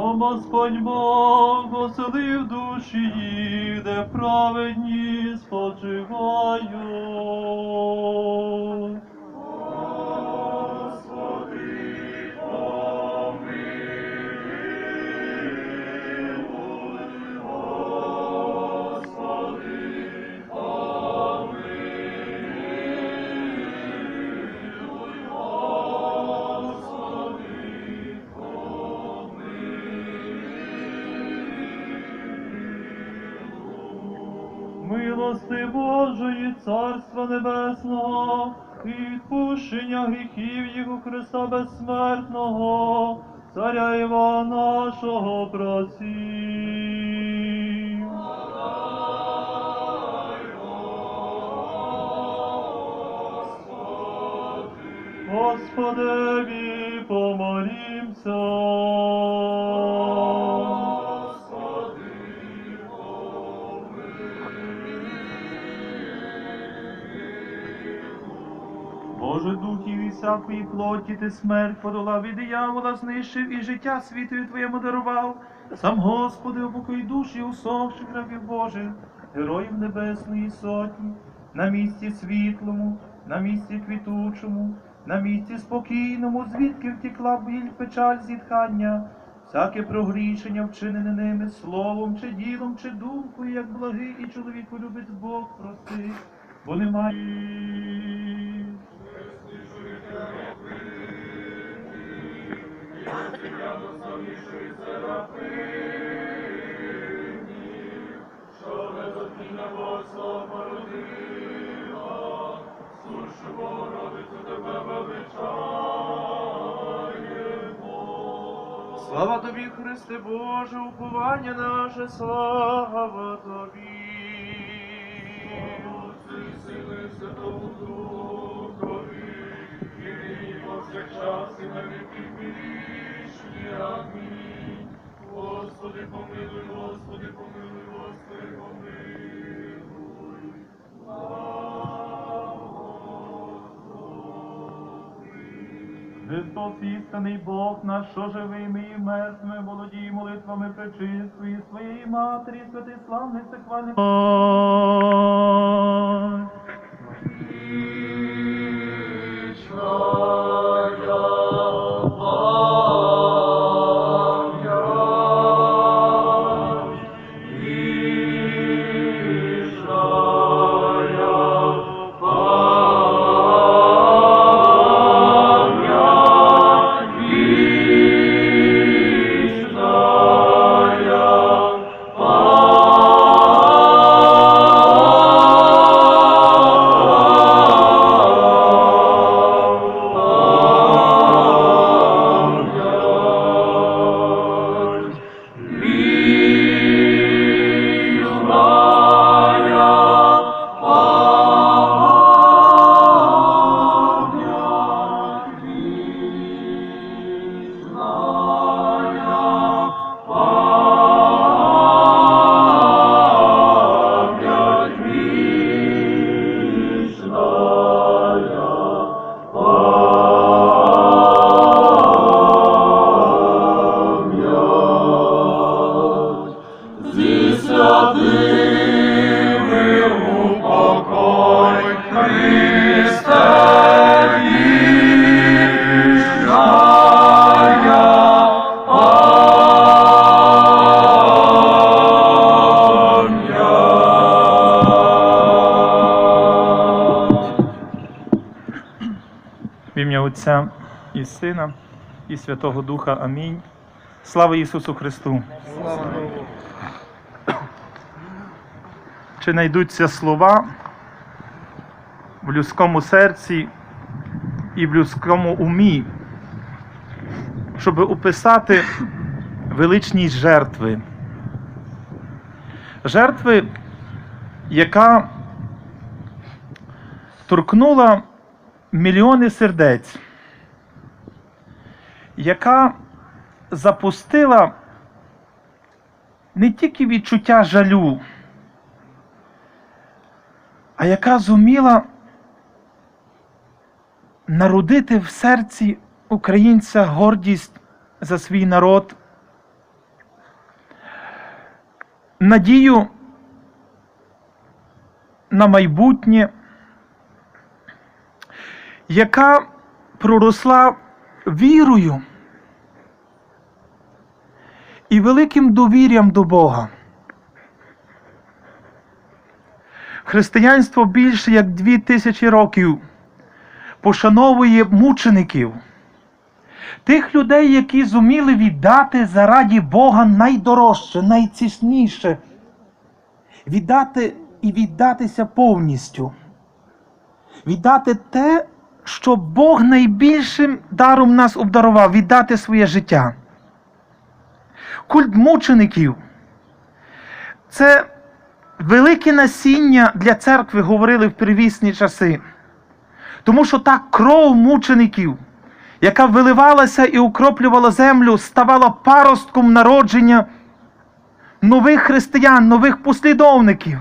що Господь Бог оселив душі де праведні спочивають. Милости Божої, Царства Небесного, відпущення гріхів у Христа безсмертного, Царя Іва нашого просім. Господеві помолімся. Боже духів і всякої плоті ти смерть подолав і диявола знищив, і життя світові твоєму дарував. Сам Господи, упокой душі усохших рабів Божих, героїв Небесної Сотні, на місці світлому, на місці квітучому, на місці спокійному, звідки втекла біль, печаль, зітхання, всяке прогрішення, вчинене ними словом, чи ділом, чи думкою, як благий і чоловіку любить Бог прости, бо немає. Слава тобі, Христе Боже, уповання наше, слава тобі. Сили Святому Духові, і повсякчас і на віки вічні. Господи, помилуй, Господи, помилуй, Господи, помилуй. Христос істинний Бог наш, що живими і мертвими, володіє молитвами пречистої своєї матері, святий славний всехвальний. Ім'я Отця і Сина, і Святого Духа. Амінь. Слава Ісусу Христу! Чи знайдуться слова в людському серці і в людському умі, щоб описати величність жертви? Жертви, яка торкнула мільйони сердець, яка запустила не тільки відчуття жалю, а яка зуміла народити в серці українця гордість за свій народ, надію на майбутнє, яка проросла вірою і великим довір'ям до Бога. Християнство більше як дві тисячі років пошановує мучеників, тих людей, які зуміли віддати зараді Бога найдорожче, найцісніше, віддати і віддатися повністю, віддати те, що Бог найбільшим даром нас обдарував, віддати своє життя. Культ мучеників це велике насіння для церкви, говорили в первісні часи. Тому що та кров мучеників, яка виливалася і укроплювала землю, ставала паростком народження нових християн, нових послідовників.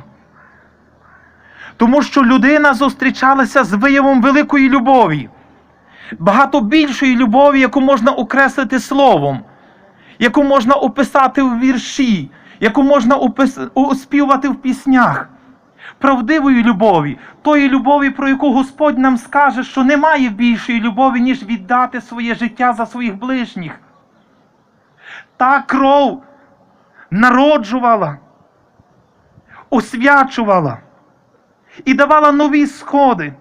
Тому що людина зустрічалася з виявом великої любові, багато більшої любові, яку можна окреслити словом, яку можна описати в вірші, яку можна опис... оспівати в піснях. Правдивої любові, тої любові, про яку Господь нам скаже, що немає більшої любові, ніж віддати своє життя за своїх ближніх. Та кров народжувала, освячувала і давала нові сходи,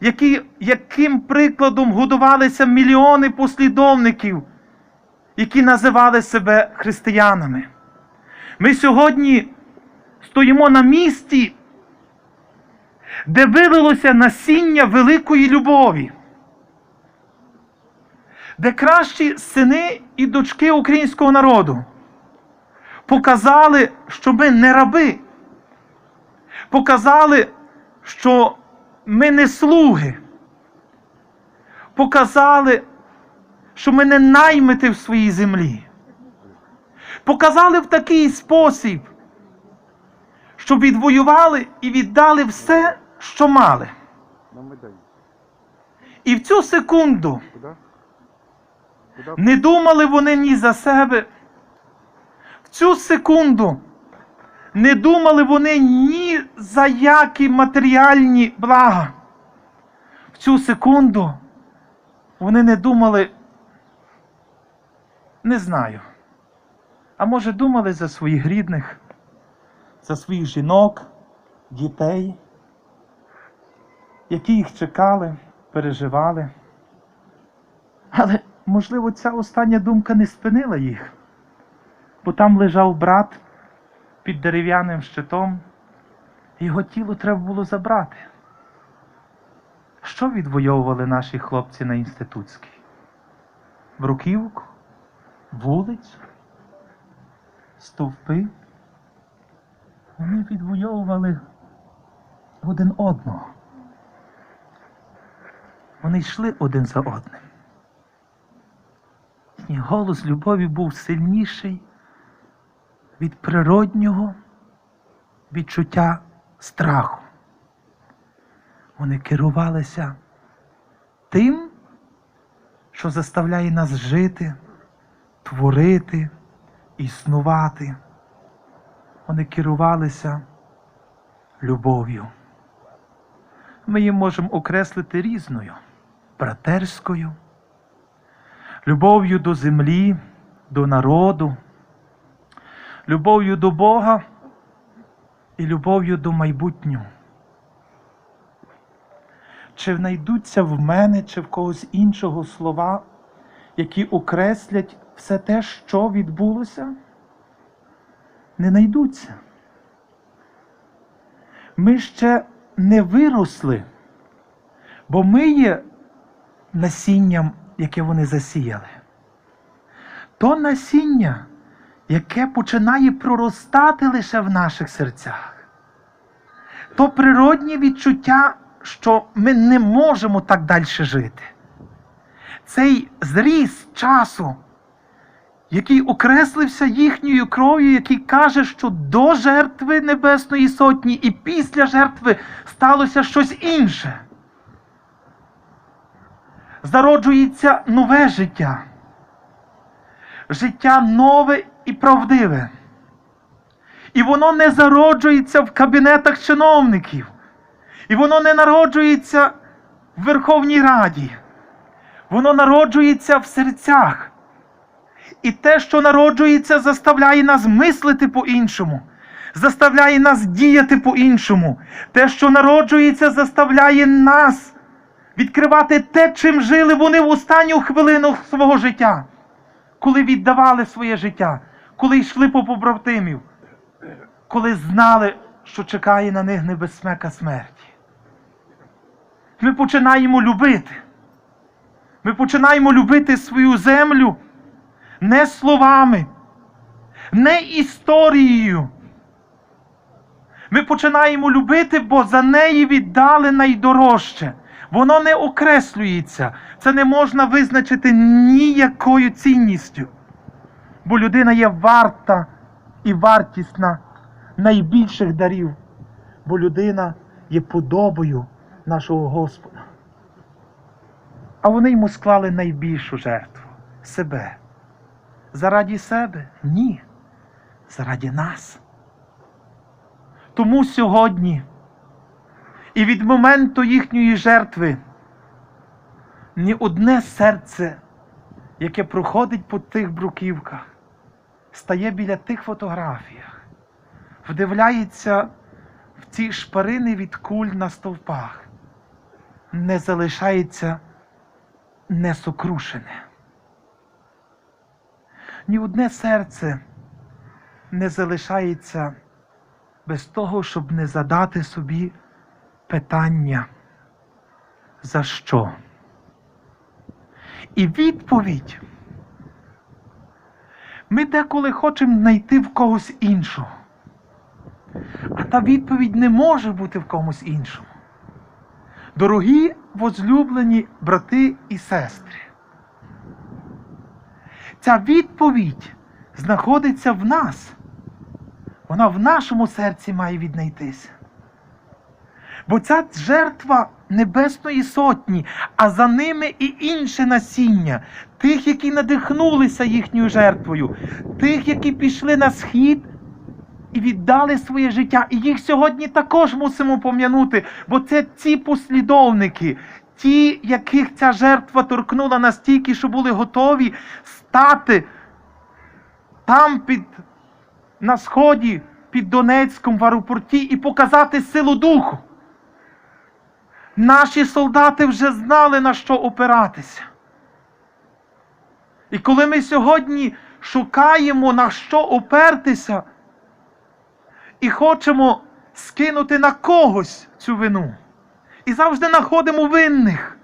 які, яким прикладом годувалися мільйони послідовників, які називали себе християнами. Ми сьогодні стоїмо на місці, де вилилося насіння великої любові, де кращі сини і дочки українського народу показали, що ми не раби, показали, що ми не слуги, показали, що ми не наймити в своїй землі. Показали в такий спосіб, що відвоювали і віддали все, що мали. І в цю секунду не думали вони ні за себе. В цю секунду не думали вони ні за які матеріальні блага. В цю секунду вони не думали, не знаю. А може думали за своїх рідних, за своїх жінок, дітей, які їх чекали, переживали. Але, можливо, ця остання думка не спинила їх, бо там лежав брат під дерев'яним щитом, його тіло треба було забрати. Що відвоювали наші хлопці на інститутській? Бруківку, вулицю, стовпи. Вони відвоювали один одного. Вони йшли один за одним. І голос любові був сильніший від природнього відчуття страху. Вони керувалися тим, що заставляє нас жити, творити, існувати. Вони керувалися любов'ю. Ми її можемо окреслити різною братерською, любов'ю до землі, до народу, любов'ю до Бога і любов'ю до майбутнього. Чи знайдуться в мене чи в когось іншого слова, які окреслять все те, що відбулося? Не знайдуться. Ми ще не виросли, бо ми є насінням, яке вони засіяли. То насіння, яке починає проростати лише в наших серцях. То природні відчуття, що ми не можемо так далі жити. Цей зріз часу, який окреслився їхньою кров'ю, який каже, що до жертви Небесної Сотні і після жертви сталося щось інше. Зароджується нове життя. Життя нове і правдиве. І воно не зароджується в кабінетах чиновників. І воно не народжується в Верховній Раді. Воно народжується в серцях. І те, що народжується, заставляє нас мислити по-іншому, заставляє нас діяти по-іншому. Те, що народжується, заставляє нас відкривати те, чим жили вони в останню хвилину свого життя, коли віддавали своє життя, коли йшли по побратимів, коли знали, що чекає на них небезпека смерті. Ми починаємо любити. Ми починаємо любити свою землю не словами, не історією. Ми починаємо любити, бо за неї віддали найдорожче. Воно не окреслюється. Це не можна визначити ніякою цінністю. Бо людина є варта і вартісна найбільших дарів. Бо людина є подобою нашого Господа. А вони йому склали найбільшу жертву себе. Зараді себе? Ні. Зараді нас. Тому сьогодні і від моменту їхньої жертви ні одне серце, яке проходить по тих бруківках, стає біля тих фотографіях, вдивляється в ці шпарини від куль на стовпах, не залишається несокрушене. Ні одне серце не залишається без того, щоб не задати собі питання, за що? І відповідь ми деколи хочемо знайти в когось іншого. А та відповідь не може бути в комусь іншому. Дорогі возлюблені брати і сестри, ця відповідь знаходиться в нас. Вона в нашому серці має віднайтися. Бо ця жертва Небесної Сотні, а за ними і інше насіння, тих, які надихнулися їхньою жертвою, тих, які пішли на схід і віддали своє життя. І їх сьогодні також мусимо пом'янути, бо це ці послідовники, ті, яких ця жертва торкнула настільки, що були готові стати там під, на сході, під Донецьком в аеропорті і показати силу духу. Наші солдати вже знали, на що опиратися. І коли ми сьогодні шукаємо на що опертися, і хочемо скинути на когось цю вину, і завжди знаходимо винних,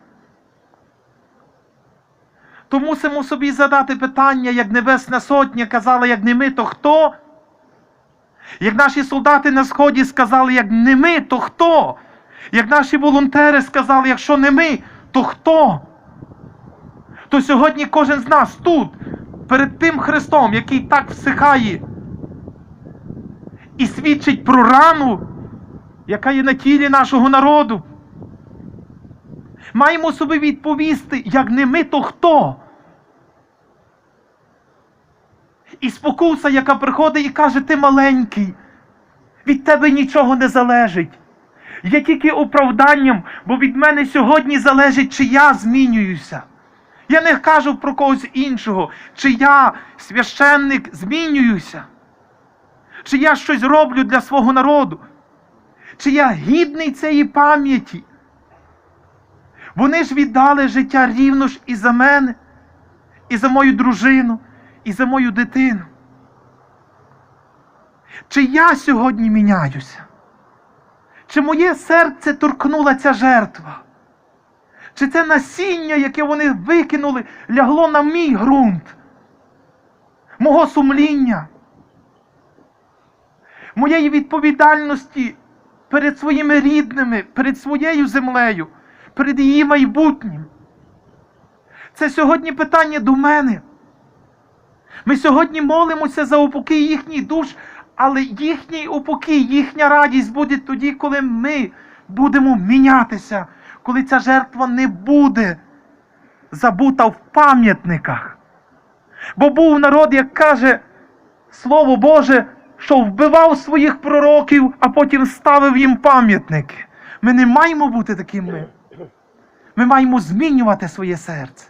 то мусимо собі задати питання, як Небесна Сотня казала, як не ми, то хто? Як наші солдати на сході сказали, як не ми, то хто? Як наші волонтери сказали, якщо не ми, то хто? То сьогодні кожен з нас тут, перед тим Христом, який так всихає і свідчить про рану, яка є на тілі нашого народу. Маємо собі відповісти, як не ми, то хто? І спокуса, яка приходить і каже, ти маленький, від тебе нічого не залежить. Я тільки оправданням, бо від мене сьогодні залежить, чи я змінююся. Я не кажу про когось іншого, чи я, священник, змінююся, чи я щось роблю для свого народу, чи я гідний цієї пам'яті. Вони ж віддали життя рівно ж і за мене, і за мою дружину, і за мою дитину. Чи я сьогодні міняюся? Чи моє серце торкнула ця жертва? Чи це насіння, яке вони викинули, лягло на мій ґрунт, мого сумління, моєї відповідальності перед своїми рідними, перед своєю землею, перед її майбутнім? Це сьогодні питання до мене. Ми сьогодні молимося за упокій їхніх душ, але їхній упокій, їхня радість буде тоді, коли ми будемо мінятися, коли ця жертва не буде забута в пам'ятниках. Бо був народ, як каже Слово Боже, що вбивав своїх пророків, а потім ставив їм пам'ятники. Ми не маємо бути такими. Ми маємо змінювати своє серце.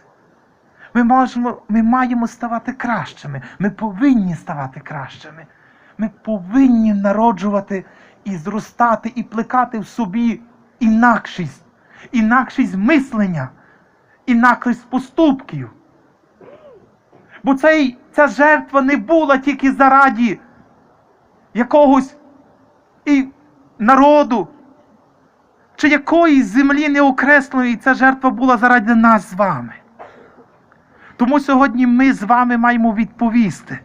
Ми, можемо, ми маємо ставати кращими. Ми повинні ставати кращими. Ми повинні народжувати і зростати, і плекати в собі інакшість, інакшість мислення, інакшість поступків. Бо цей, ця жертва не була тільки заради якогось і народу, чи якоїсь землі неокресленої, ця жертва була заради нас з вами. Тому сьогодні ми з вами маємо відповісти,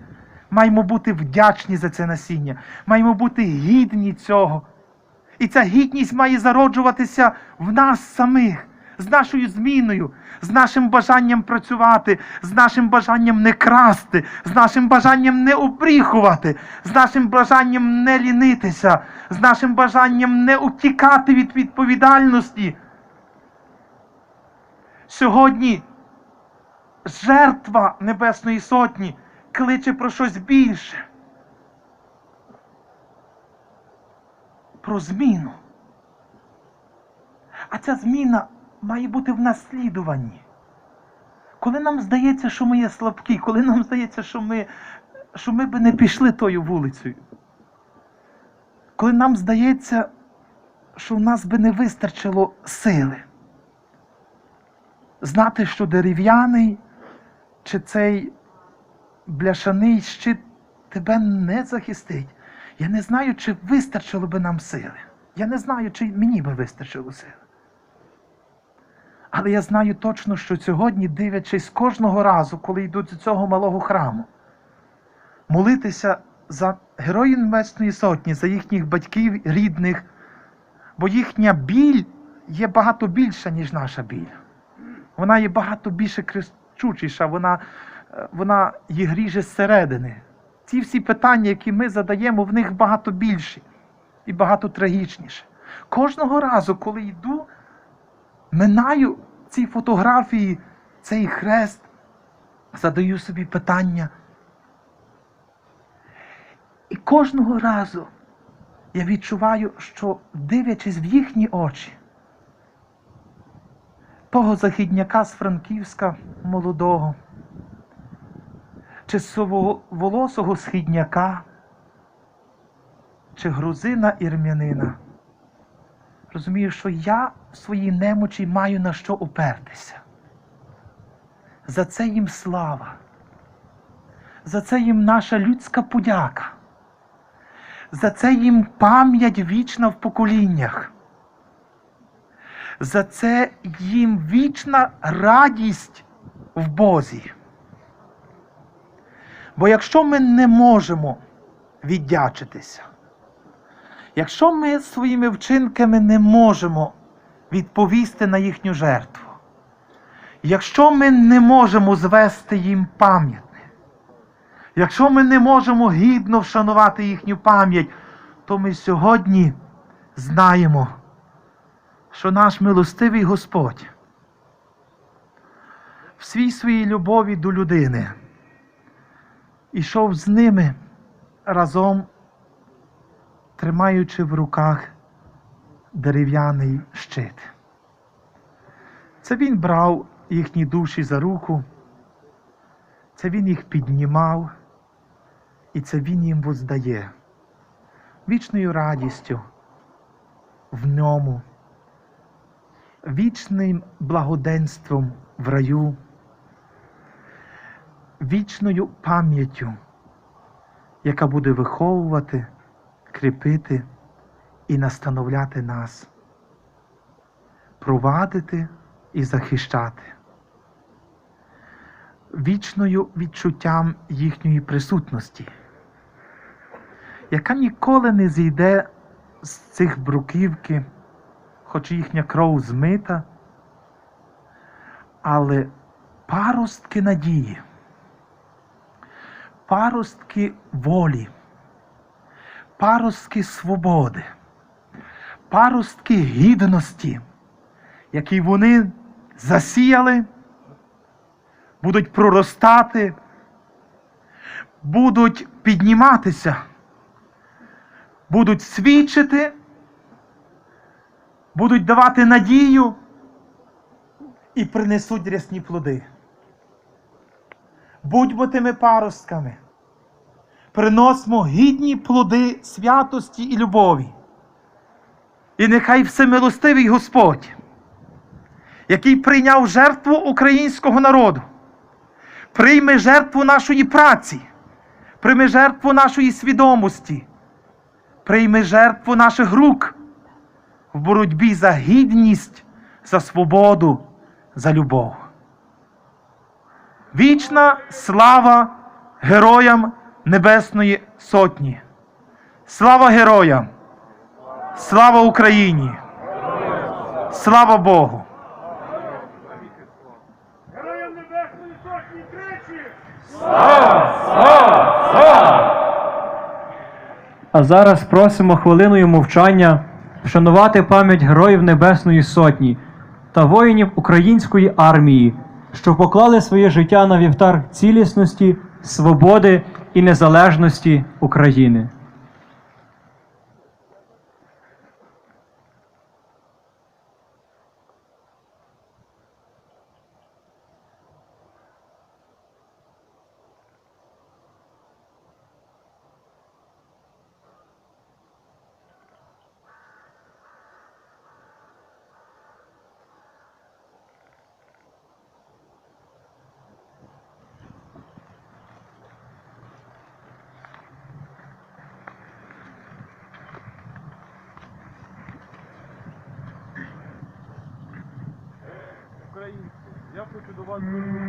маємо бути вдячні за це насіння, маємо бути гідні цього. І ця гідність має зароджуватися в нас самих, з нашою зміною, з нашим бажанням працювати, з нашим бажанням не красти, з нашим бажанням не обріхувати, з нашим бажанням не лінитися, з нашим бажанням не утікати від відповідальності. Сьогодні жертва Небесної Сотні кличе про щось більше. Про зміну. А ця зміна має бути в наслідуванні. Коли нам здається, що ми є слабкі, коли нам здається, що ми, що ми би не пішли тою вулицею, коли нам здається, що в нас би не вистачило сили, знати, що дерев'яний чи цей бляшаний щит тебе не захистить. Я не знаю, чи вистачило би нам сили. Я не знаю, чи мені би вистачило сили. Але я знаю точно, що сьогодні, дивлячись кожного разу, коли йдуть до цього малого храму, молитися за героїв Небесної Сотні, за їхніх батьків, рідних, бо їхня біль є багато більша, ніж наша біль. Вона є багато більше кричучіша, вона, вона їх ріже зсередини. Ці всі питання, які ми задаємо, в них багато більші і багато трагічніше. Кожного разу, коли йду, минаю ці фотографії, цей хрест, задаю собі питання. І кожного разу я відчуваю, що дивлячись в їхні очі, того західняка з Франківська молодого, чи волосого східняка, чи грузина ірмянина. Розумію, що я в своїй немочі маю на що упертися. За це їм слава, за це їм наша людська подяка, за це їм пам'ять вічна в поколіннях. За це їм вічна радість в Бозі. Бо якщо ми не можемо віддячитися, якщо ми своїми вчинками не можемо відповісти на їхню жертву, якщо ми не можемо звести їм пам'ятник, якщо ми не можемо гідно вшанувати їхню пам'ять, то ми сьогодні знаємо, що наш милостивий Господь в свій своїй любові до людини ішов з ними разом, тримаючи в руках дерев'яний щит. Це він брав їхні душі за руку, це він їх піднімав, і це він їм воздає вічною радістю в ньому, вічним благоденством в раю, вічною пам'яттю, яка буде виховувати, кріпити і настановляти нас, провадити і захищати, вічною відчуттям їхньої присутності, яка ніколи не зійде з цих бруківки, хоч їхня кров змита, але паростки надії, паростки волі, паростки свободи, паростки гідності, які вони засіяли, будуть проростати, будуть підніматися будуть свідчити, будуть давати надію і принесуть рясні плоди. Будьмо тими паростками, приносимо гідні плоди святості і любові. І нехай всемилостивий Господь, який прийняв жертву українського народу, прийме жертву нашої праці, прийме жертву нашої свідомості, прийме жертву наших рук в боротьбі за гідність, за свободу, за любов. Вічна слава героям Небесної Сотні. Слава героям! Слава Україні! Слава Богу! Героям Небесної Сотні тричі! А зараз просимо хвилиною мовчання вшанувати пам'ять героїв Небесної Сотні та воїнів української армії, що поклали своє життя на вівтар цілісності, свободи і незалежності України. Українці, я